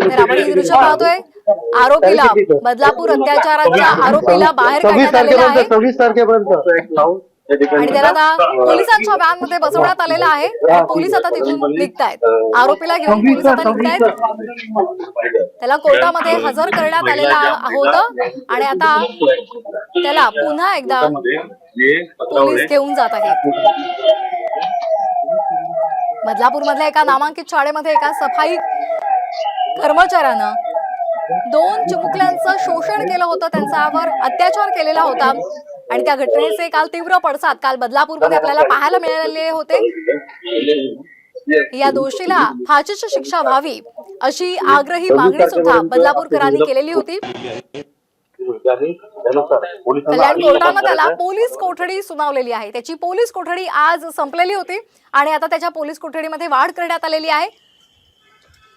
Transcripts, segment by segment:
तर आपण ही दृश्य पाहतोय. आरोपीला बदलापूर अत्याचाराच्या आरोपीला बाहेर सव्वीस काढण्यात आलेला आहे. तारखेपर्यंत. सव्वीस तारखेपर्यंत आणि त्याला आता पोलिसांच्या व्हॅनमध्ये बसवण्यात आलेलं आहे. पोलीस आता तिथून निघतायत. आरोपीला घेऊन पोलीस आता निघतायत. त्याला कोर्टामध्ये हजर करण्यात आलेला होतं. आणि आता त्याला पुन्हा एकदा पोलीस घेऊन जात आहेत. बदलापूर मधल्या एका नामांकित शाळेमध्ये एका सफाई कर्मचाऱ्यानं दोन चिमुकल्यांचं शोषण केलं होतं त्यांच्यावर अत्याचार केलेला होता. आणि त्या घटनेचे काल तीव्र पडसाद. काल बदलापूरमध्ये आपल्याला पाहायला मिळालेले होते. या दोषीला फाशीची शिक्षा व्हावी अशी आग्रही मागणी सुद्धा बदलापूरकरांनी केलेली होती. कल्याण कोर्टानं त्याला पोलीस कोठडी सुनावलेली आहे. त्याची पोलीस कोठडी आज संपलेली होती आणि आता त्याच्या पोलीस कोठडीमध्ये वाढ करण्यात आलेली आहे.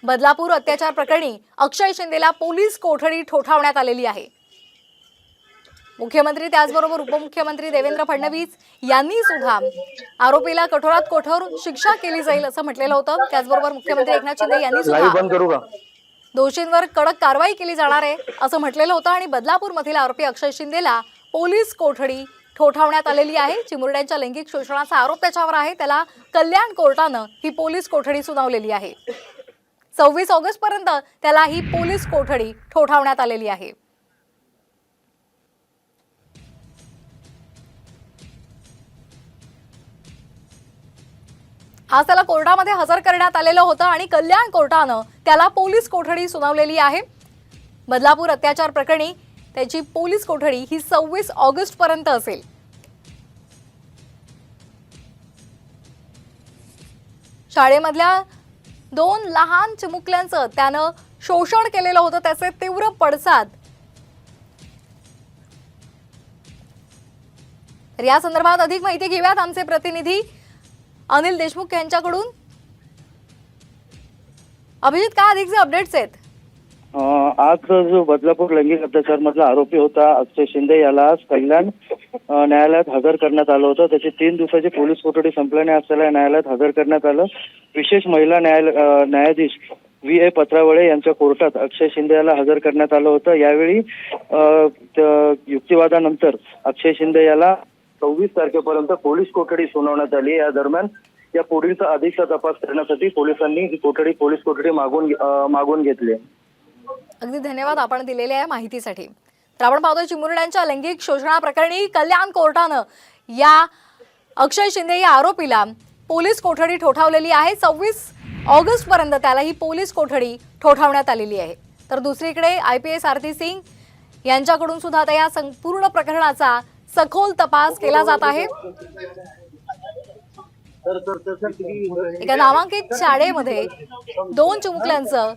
बदलापूर अत्याचार प्रकरणी अक्षय शिंदेला पोलीस कोठडी ठोठावण्यात आलेली आहे. मुख्यमंत्री त्याचबरोबर उपमुख्यमंत्री देवेंद्र फडणवीस यांनी सुद्धा आरोपीला कठोरात कठोर शिक्षा केली जाईल असं म्हटलेलं होतं. त्याचबरोबर मुख्यमंत्री एकनाथ शिंदे यांनी सुद्धा दोषींवर कडक कारवाई केली जाणार आहे असं म्हटलेलं होतं आणि बदलापूरमधील आरोपी अक्षय शिंदेला पोलीस कोठडी ठोठावण्यात आलेली आहे. चिमुरड्यांच्या लैंगिक शोषणाचा आरोप त्याच्यावर आहे. त्याला कल्याण कोर्टानं ही पोलीस कोठडी सुनावलेली आहे. सव्वीस ऑगस्ट पर्यंत त्याला ही पोलीस कोठडी ठोठावण्यात आलेली आहे. आज त्याला कोर्टामध्ये हजर करण्यात आलेलं होतं आणि कल्याण कोर्टानं त्याला पोलीस कोठडी सुनावलेली आहे. बदलापूर अत्याचार प्रकरणी त्याची पोलीस कोठडी ही सव्वीस ऑगस्ट पर्यंत असेल. शाळेमधल्या दोन लहान चिमुकल्यांचं त्यानं शोषण केलेलं होतं त्याचे तीव्र पडसाद. तर या संदर्भात अधिक माहिती घेऊयात आमचे प्रतिनिधी अनिल देशमुख यांच्याकडून? अभिजित काय अधिकचे अपडेट्स आहेत? आज जो बदलापूर लैंगिक अत्याचार मधला आरोपी होता अक्षय शिंदे याला आज कल्याण न्यायालयात हजर करण्यात आलं होतं. त्याची तीन दिवसाची पोलीस कोठडी संपल्याने आज त्याला न्यायालयात हजर करण्यात आलं. विशेष महिला न्यायालय न्यायाधीश व्ही. ए. पत्रावळे यांच्या कोर्टात अक्षय शिंदे याला हजर करण्यात आलं होतं. यावेळी युक्तिवादानंतर अक्षय शिंदे याला सव्वीस तारखेपर्यंत पोलीस कोठडी सुनावण्यात आली या दरम्यान या पुढीलचा अधिकचा तपास करण्यासाठी पोलिसांनी ही कोठडी पोलीस कोठडी मागून मागून घेतली अगदी धन्यवाद आपण दिलेल्या या माहितीसाठी. तर आपण पाहतोय चिमुरड्यांच्या लैंगिक शोषणाप्रकरणी कल्याण कोर्टानं या अक्षय शिंदे या आरोपीला पोलीस कोठडी ठोठावलेली आहे. सव्वीस ऑगस्ट पर्यंत त्याला ही पोलीस कोठडी ठोठावण्यात आलेली आहे. तर दुसरीकडे I P S Aarti Singh यांच्याकडून सुद्धा आता या संपूर्ण प्रकरणाचा सखोल तपास केला जात आहे. एका नामांकित शाळेमध्ये दोन चिमुकल्यांचं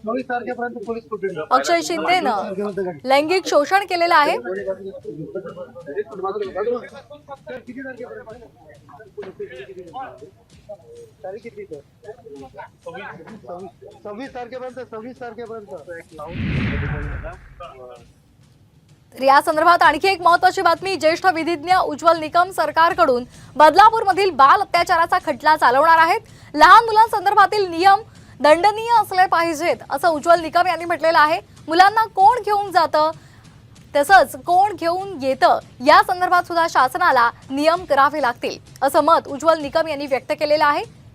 अक्षय शिंदेनं लैंगिक शोषण केलेलं आहे. सव्वीस तारखेपर्यंत सव्वीस तारखेपर्यंत. तर या संदर्भात आणखी एक महत्वाची बातमी ज्येष्ठ विधिज्ञ उज्ज्वल निकम सरकारकडून बदलापूरमधील बाल अत्याचाराचा खटला चालवणार आहेत. लहान मुलांसंदर्भातील नियम दंडनीय असले पाहिजेत असं उज्ज्वल निकम यांनी म्हटलेलं आहे. मुलांना कोण घेऊन जातं? तसंच कोण घेऊन येतं? या संदर्भात सुद्धा शासनाला नियम करावे लागतील असं मत उज्ज्वल निकम यांनी व्यक्त केलेलं आहे.